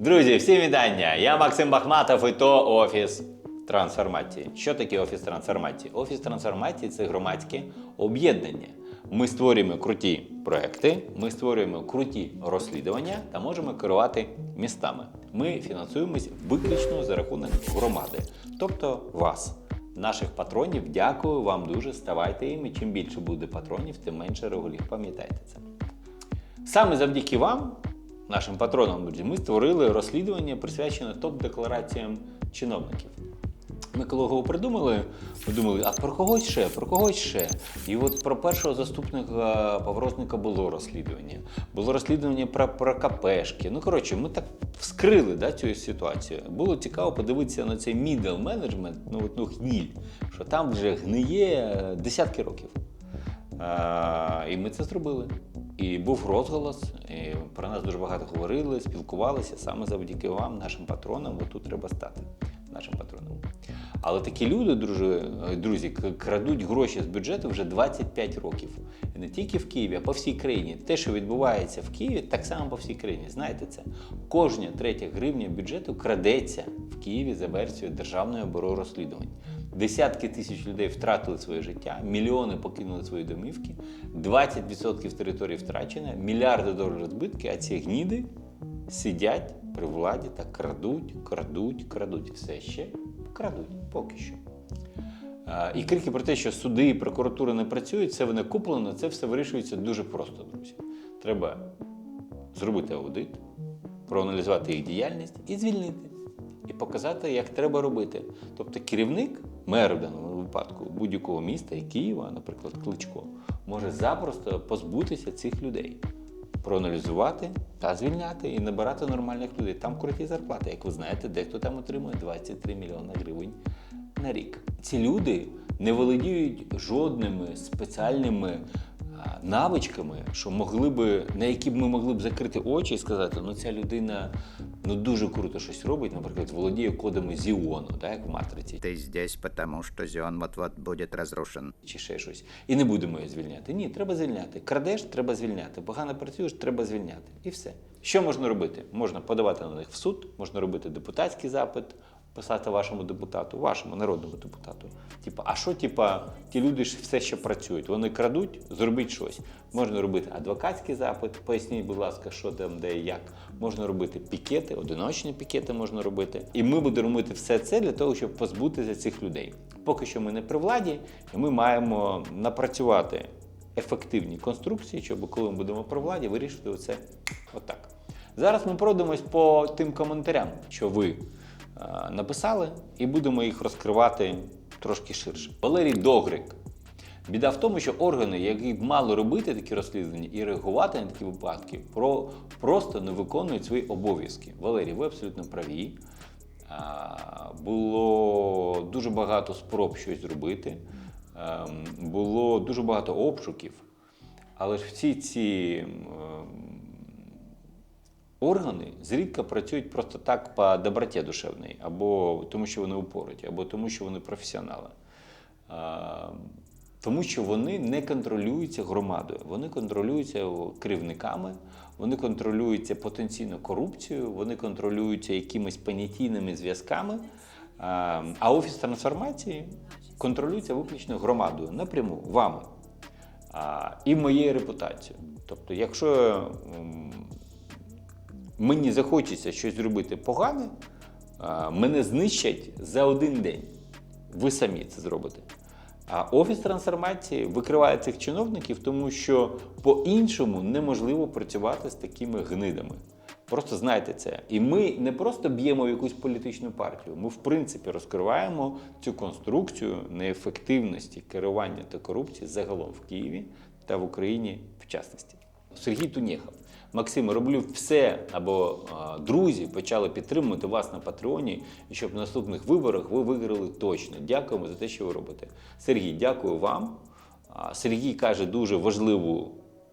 Друзі, всім вітання! Я Максим Бахматов і то Офіс трансформації. Що таке офіс трансформації? Офіс трансформації це громадське об'єднання. Ми створюємо круті проекти, ми створюємо круті розслідування та можемо керувати містами. Ми фінансуємось виключно за рахунок громади, тобто вас. Наших патронів дякую вам дуже. Ставайте їм. Чим більше буде патронів, тим менше регулів. Пам'ятайте це. Саме завдяки вам, нашим патронам, друзі, ми створили розслідування, присвячене топ-деклараціям чиновників. Ми коли його придумали, ми думали, а про когось ще, про когось ще. І от про першого заступника Паврозника було розслідування. Було розслідування про, про КПшки. Ну, коротше, ми так вскрили да, цю ситуацію. Було цікаво подивитися на цей middle management, ну, от, ну гніль, що там вже гниє десятки років. А, і ми це зробили. І був розголос, і про нас дуже багато говорили, спілкувалися саме завдяки вам, нашим патронам. Отут треба стати нашим патроном. Але такі люди, друзі, друзі, крадуть гроші з бюджету вже 25 років. І не тільки в Києві, а по всій країні. Те, що відбувається в Києві, так само по всій країні. Знаєте це? Кожна третя гривня бюджету крадеться в Києві за версією Державного бюро розслідувань. Десятки тисяч людей втратили своє життя, мільйони покинули свої домівки, 20% території втрачено, мільярди доларів збитки, а ці гніди сидять при владі та крадуть, крадуть, крадуть. Все ще крадуть поки що. І крики про те, що суди і прокуратура не працюють, це вони куплено, це все вирішується дуже просто, друзі. Треба зробити аудит, проаналізувати їх діяльність і звільнити. І показати, як треба робити. Тобто керівник, мер в даному випадку будь-якого міста і Києва, наприклад, Кличко, може запросто позбутися цих людей, проаналізувати та звільняти і набирати нормальних людей. Там круті зарплати. Як ви знаєте, дехто там отримує 23 мільйони гривень на рік. Ці люди не володіють жодними спеціальними навичками, що могли би, на які б ми могли б закрити очі і сказати, ну ця людина ну дуже круто щось робить, наприклад, володіє кодами Зіону, так, як в матриці, Ти здесь, тому що Зіон вот-вот буде розрушен. чи ще щось. І не будемо її звільняти. Ні, треба звільняти. Крадеш, треба звільняти. Погано працюєш, треба звільняти. І все. Що можна робити? Можна подавати на них в суд, можна робити депутатський запит, писати вашому депутату, вашому народному депутату. Типа, а що, типа, ті люди ж все ще працюють? Вони крадуть, зробіть щось. Можна робити адвокатський запит, поясніть, будь ласка, що там, де і як. Можна робити пікети, одиночні пікети можна робити. І ми будемо робити все це для того, щоб позбутися цих людей. Поки що ми не при владі, і ми маємо напрацювати ефективні конструкції, щоб коли ми будемо при владі, вирішити це отак. Зараз ми пройдемось по тим коментарям, що ви написали, і будемо їх розкривати трошки ширше. Валерій Догрик. Біда в тому, що органи, які б мали робити такі розслідування і реагувати на такі випадки, про, просто не виконують свої обов'язки. Валерій, ви абсолютно праві. А, Було дуже багато спроб щось зробити, ем, було дуже багато обшуків, але ж всі ці ем, органи зрідка працюють просто так по доброті душевній, або тому, що вони упоруті, або тому, що вони професіонали. Тому що вони не контролюються громадою, вони контролюються керівниками, вони контролюються потенційно корупцією, вони контролюються якимись понятійними зв'язками. А офіс трансформації контролюється виключно громадою напряму вами і моєю репутацією. Тобто, якщо м, мені захочеться щось зробити погане, мене знищать за один день. Ви самі це зробите. А офіс трансформації викриває цих чиновників, тому що по-іншому неможливо працювати з такими гнидами. Просто знайте це. І ми не просто б'ємо в якусь політичну партію, ми в принципі розкриваємо цю конструкцію неефективності керування та корупції загалом в Києві та в Україні в частності. Сергій Тунєхов. Максим, роблю все, або а, друзі почали підтримувати вас на Патреоні, і щоб в наступних виборах ви виграли точно. Дякуємо за те, що ви робите. Сергій, дякую вам. А, Сергій каже дуже важливу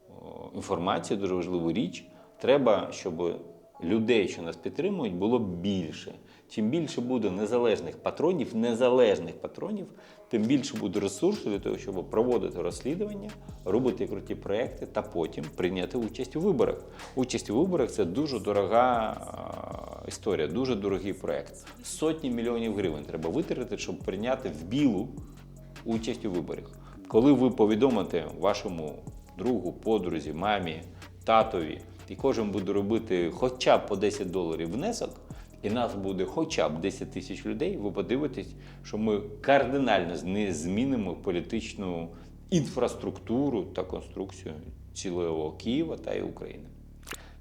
о, інформацію, дуже важливу річ. Треба, щоб людей, що нас підтримують, було більше. Чим більше буде незалежних патронів, незалежних патронів, тим більше буде ресурсу для того, щоб проводити розслідування, робити круті проекти та потім прийняти участь у виборах. Участь у виборах це дуже дорога історія, дуже дорогий проект. Сотні мільйонів гривень треба витратити, щоб прийняти в білу участь у виборах. Коли ви повідомите вашому другу, подрузі, мамі, татові, і кожен буде робити хоча б по 10 доларів внесок, і нас буде хоча б 10 тисяч людей, ви подивитесь, що ми кардинально зни- змінимо політичну інфраструктуру та конструкцію цілого Києва та й України.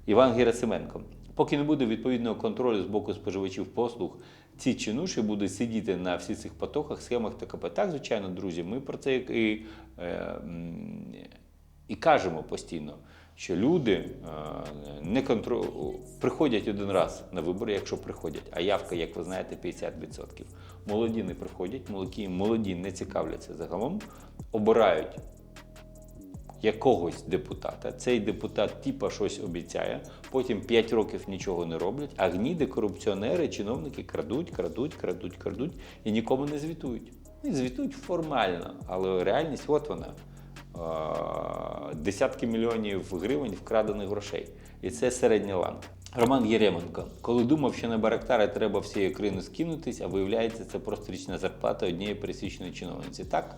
Іван Герасименко. Поки не буде відповідного контролю з боку споживачів послуг, ці чинуші будуть сидіти на всіх цих потоках, схемах ТКП. Так, звичайно, друзі, ми про це і, е, і кажемо постійно, що люди е, не контро... приходять один раз на вибори, якщо приходять, а явка, як ви знаєте, 50%. Молоді не приходять, молоді, молоді не цікавляться загалом, обирають якогось депутата. Цей депутат типа щось обіцяє, потім 5 років нічого не роблять, а гніди, корупціонери, чиновники крадуть, крадуть, крадуть, крадуть і нікому не звітують. І звітують формально, але реальність от вона. Е, Десятки мільйонів гривень вкрадених грошей. І це середня ланка. Роман Єременко, коли думав, що на Барактари треба всією країною скинутись, а виявляється, це просто річна зарплата однієї пересічної чиновниці. Так,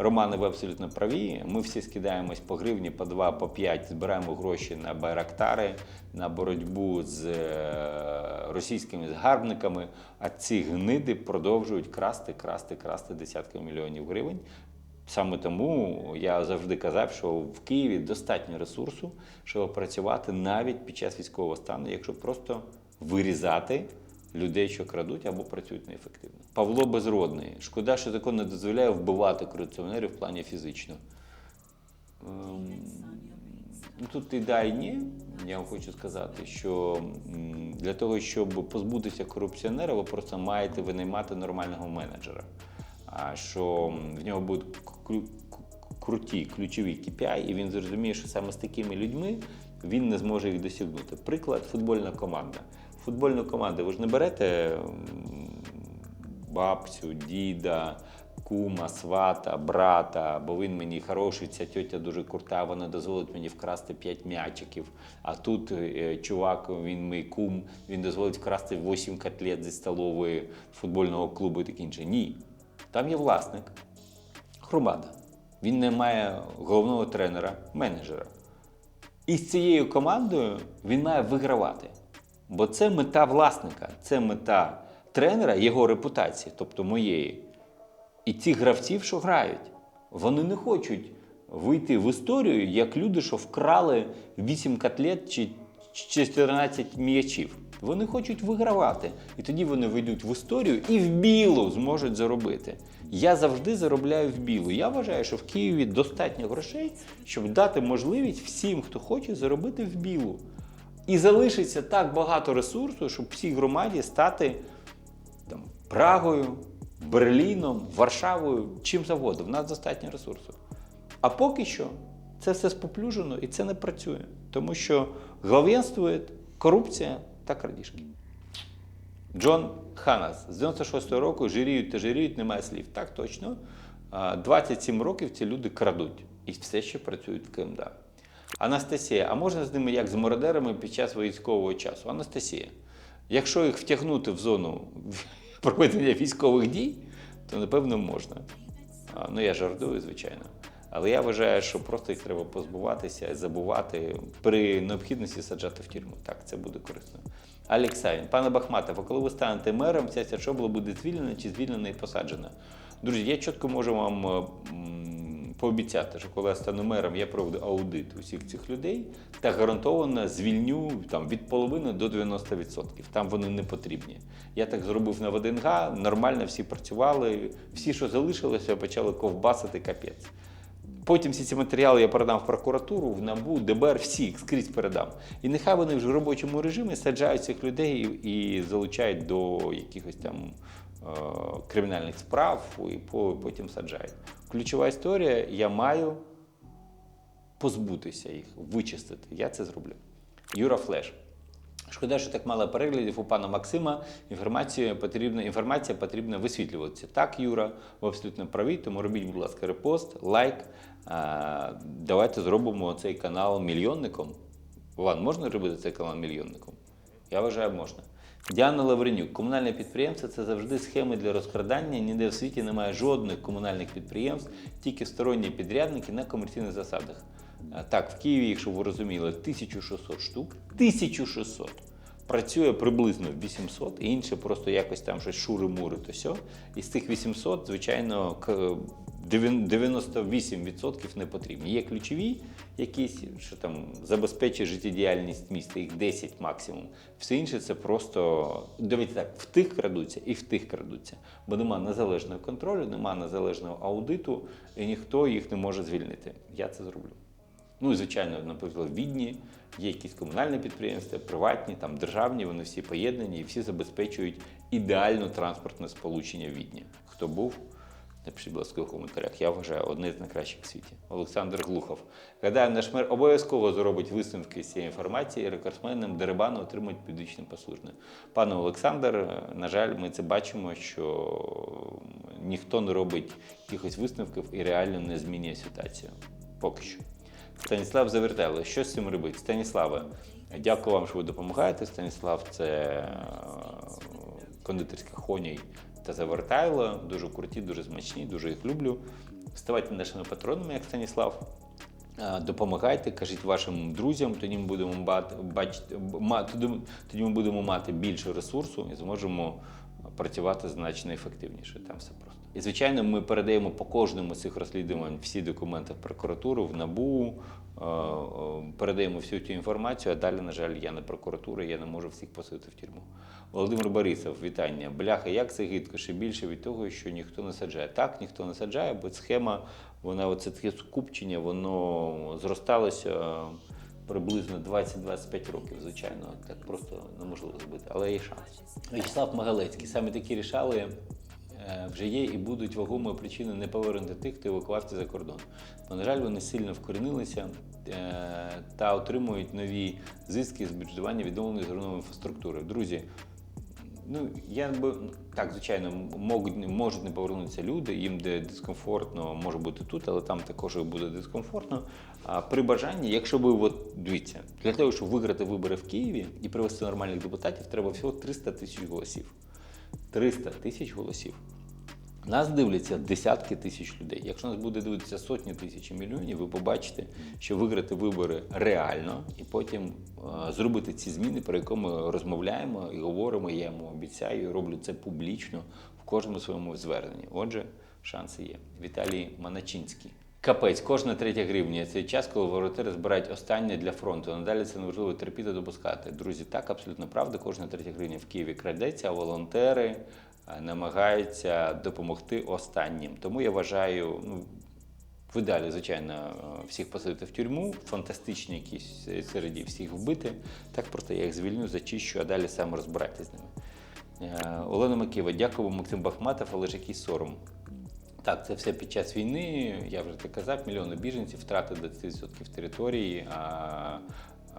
Романе, ви абсолютно праві. Ми всі скидаємось по гривні, по два, по п'ять, збираємо гроші на Байрактари, на боротьбу з е, російськими згарбниками. А ці гниди продовжують красти, красти, красти десятки мільйонів гривень. Саме тому я завжди казав, що в Києві достатньо ресурсу, щоб працювати навіть під час військового стану, якщо просто вирізати людей, що крадуть або працюють неефективно. Павло Безродний. Шкода, що закон не дозволяє вбивати корупціонерів в плані фізично. Ем, тут і да, і ні. Я вам хочу сказати, що для того, щоб позбутися корупціонера, ви просто маєте винаймати нормального менеджера. Що в нього будуть кру- кру- круті ключові KPI, і він зрозуміє, що саме з такими людьми він не зможе їх досягнути. Приклад футбольна команда. Футбольну команду ви ж не берете бабцю, діда, кума, свата, брата, бо він мені хороший, ця тьотя дуже крута, вона дозволить мені вкрасти 5 м'ячиків. А тут е, чувак, він мій кум, він дозволить вкрасти 8 котлет зі столової футбольного клубу і таке інше. Ні. Там є власник, Хрубада. Він не має головного тренера, менеджера. І з цією командою він має вигравати. Бо це мета власника, це мета тренера, його репутації, тобто моєї. І ці гравців, що грають, вони не хочуть вийти в історію як люди, що вкрали 8 котлет чи 14 м'ячів. Вони хочуть вигравати. І тоді вони вийдуть в історію і в білу зможуть заробити. Я завжди заробляю в білу. Я вважаю, що в Києві достатньо грошей, щоб дати можливість всім, хто хоче, заробити в білу. І залишиться так багато ресурсу, щоб всій громаді стати там, Прагою, Берліном, Варшавою, чим завгодно. В нас достатньо ресурсу. А поки що це все споплюжено і це не працює, тому що главенствує корупція та крадіжки. Джон Ханас з 96-го року жиріють та жиріють, немає слів. Так точно. 27 років ці люди крадуть і все ще працюють в КМДА. Анастасія, а можна з ними як з мародерами під час військового часу? Анастасія, якщо їх втягнути в зону проведення військових дій, то напевно можна. Ну я жартую, звичайно. Але я вважаю, що просто їх треба позбуватися, забувати, при необхідності саджати в тюрму. Так, це буде корисно. Алексайн, пане Бахматов, а коли ви станете мером, ця Сячобла буде звільнена чи звільнена і посаджена? Друзі, я чітко можу вам пообіцяти, що коли я стану мером, я проведу аудит усіх цих людей та гарантовано звільню там, від половини до 90%. Там вони не потрібні. Я так зробив на ВДНГ, нормально всі працювали, всі, що залишилося, почали ковбасити капець. Потім всі ці матеріали я передам в прокуратуру, в НАБУ, ДБР, всі скрізь передам. І нехай вони вже в робочому режимі саджають цих людей і, залучають до якихось там е, кримінальних справ, і по- потім саджають. Ключова історія: я маю позбутися їх, вичистити. Я це зроблю. Юра Флеш. Шкода, що так мало переглядів у пана Максима. Інформація потрібна, інформація потрібна висвітлюватися. Так, Юра, ви абсолютно праві, тому робіть, будь ласка, репост, лайк. А, давайте зробимо цей канал мільйонником. Ван, можна робити цей канал мільйонником? Я вважаю, можна. Діана Лавренюк, комунальне підприємство це завжди схеми для розкрадання. Ніде в світі немає жодних комунальних підприємств, тільки сторонні підрядники на комерційних засадах. Так, в Києві, якщо ви розуміли, 1600 штук. 1600! Працює приблизно 800, і інше просто якось там щось шури-мури, то сьо. І з цих 800, звичайно, к- 98% не потрібні. Є ключові якісь, що там забезпечує життєдіяльність міста, їх 10 максимум. Все інше це просто дивіться так, в тих крадуться і в тих крадуться. Бо нема незалежного контролю, нема незалежного аудиту, і ніхто їх не може звільнити. Я це зроблю. Ну і звичайно, наприклад, в Відні є якісь комунальні підприємства, приватні, там державні, вони всі поєднані і всі забезпечують ідеальне транспортне сполучення в Відні. Хто був, напишіть, будь ласка, в коментарях. Я вважаю одне з найкращих в світі. Олександр Глухов. Гадаю, наш мер обов'язково зробить висновки з цієї інформації. і Рекордсменам Дерибану отримують підвищене послужне. Пане Олександр, на жаль, ми це бачимо, що ніхто не робить якихось висновків і реально не змінює ситуацію. Поки що. Станіслав Завертело. Що з цим робити? Станіславе, дякую вам, що ви допомагаєте. Станіслав це е, кондитерська хоній та завертайло. Дуже круті, дуже смачні, дуже їх люблю. Ставайте нашими патронами, як Станіслав. Е, Допомагайте, кажіть вашим друзям, тоді ми будемо бати, бачити, тоді, ми будемо мати більше ресурсу і зможемо працювати значно ефективніше. Там все просто. І звичайно, ми передаємо по кожному з цих розслідувань всі документи в прокуратуру, в НАБУ, е, е, передаємо всю цю інформацію. А далі, на жаль, я не прокуратура, я не можу всіх посадити в тюрму. Володимир Борисов, вітання. Бляха, як це гидко, ще більше від того, що ніхто не саджає. Так, ніхто не саджає, бо схема, вона оце таке скупчення, воно зросталося е, приблизно 20-25 років, звичайно. Так просто неможливо зробити, але є шанс. В'ячеслав Магалецький, саме такі рішали вже є і будуть вагомою причиною не повернути тих, хто евакувався за кордон. Бо, на жаль, вони сильно вкорінилися е, та отримують нові зиски з бюджетування відновленої зернової інфраструктури. Друзі, Ну, я би так, звичайно, можуть, можуть не повернутися люди, їм де дискомфортно може бути тут, але там також буде дискомфортно. А при бажанні, якщо ви от дивіться, для того, щоб виграти вибори в Києві і привести нормальних депутатів, треба всього 300 тисяч голосів. 300 тисяч голосів. Нас дивляться десятки тисяч людей. Якщо нас буде дивитися сотні тисяч і мільйонів, ви побачите, що виграти вибори реально, і потім е, зробити ці зміни, про які ми розмовляємо і говоримо. Я йому обіцяю, і роблю це публічно в кожному своєму зверненні. Отже, шанси є. Віталій Маначинський. Капець, кожна третя гривня це час, коли волонтери збирають останнє для фронту. Надалі це неможливо терпіти допускати. Друзі, так абсолютно правда. Кожна третя гривня в Києві крадеться, а волонтери намагаються допомогти останнім. Тому я вважаю, ну. В ідеалі, звичайно, е, всіх посадити в тюрму, фантастичні якісь е, середі всіх вбити. Так просто я їх звільню, зачищу, а далі саме розбирайтесь з ними. Е, Олена Маківа, дякую, Максим Бахматов, але ж який сором. Так, це все під час війни. Я вже так казав, мільйони біженців, втрати 20% території, а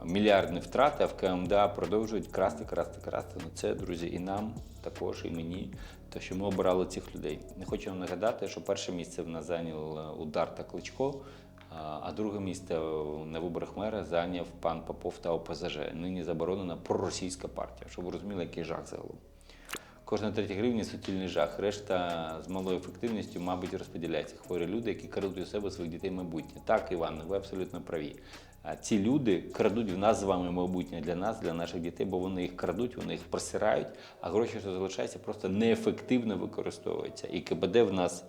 мільярдні втрати, а в КМДА продовжують красти, красти, красти. Ну це, друзі, і нам також, і мені, те, що ми обирали цих людей. Не хочу вам нагадати, що перше місце в нас зайняв удар та кличко. А а друге місце на виборах мера зайняв пан Попов та ОПЗЖ. Нині заборонена проросійська партія, щоб ви розуміли, який жах загалом. Кожна третя гривня суцільний жах. Решта з малою ефективністю, мабуть, розподіляється. Хворі люди, які крадуть у себе своїх дітей майбутнє. Так, Іван, ви абсолютно праві. А ці люди крадуть в нас з вами майбутнє для нас, для наших дітей, бо вони їх крадуть, вони їх просирають, а гроші, що залишаються, просто неефективно використовуються. І КБД в нас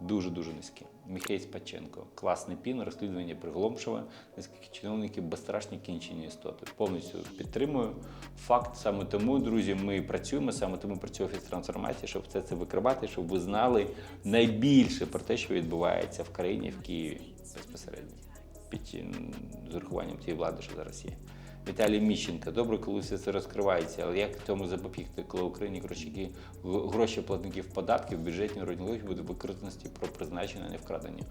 дуже-дуже низьке. Міхей Спаченко. Класний пін, розслідування приголомшиве, наскільки чиновники безстрашні кінчені істоти. Повністю підтримую. Факт саме тому, друзі, ми працюємо, саме тому працює офіс трансформації, щоб все це викривати, щоб ви знали найбільше про те, що відбувається в країні, в Києві безпосередньо під з урахуванням тієї влади, що зараз є. Віталій Міщенко, добре, коли все це розкривається, але як тому запобігти, коли Україні гроші, гроші платників податків, бюджетні родні будуть використані про призначення, не вкрадені?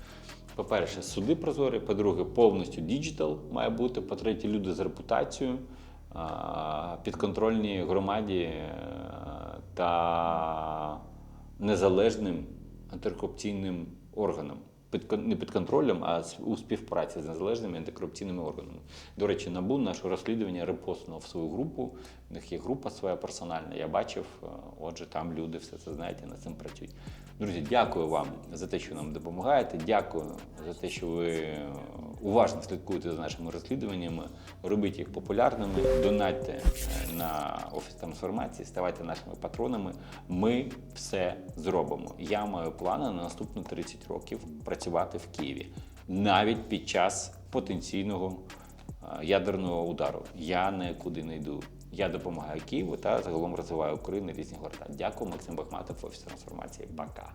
По-перше, суди прозорі, по-друге, повністю діджитал має бути. По-третє, люди з репутацією. а, підконтрольній громаді е, та незалежним антикорупційним органам. Під, не під контролем, а у співпраці з незалежними антикорупційними органами. До речі, НАБУ наше розслідування репостнуло в свою групу. У них є група своя персональна. Я бачив, е, отже, там люди все це знають і над цим працюють. Друзі, дякую вам за те, що нам допомагаєте. Дякую за те, що ви е, уважно слідкуєте за нашими розслідуваннями. Робіть їх популярними, донатьте е, на офіс трансформації, ставайте нашими патронами. Ми все зробимо. Я маю плани на наступні 30 років працювати в Києві навіть під час потенційного е, ядерного удару. Я нікуди не йду. Я допомагаю Києву та загалом розвиваю Україну різні города. Дякую, Максим Бахматов, Офіс трансформації. Пока.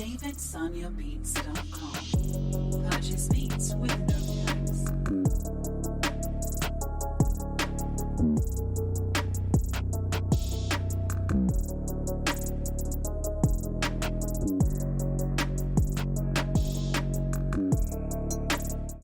davidsonyabeats.com. Purchase beats with no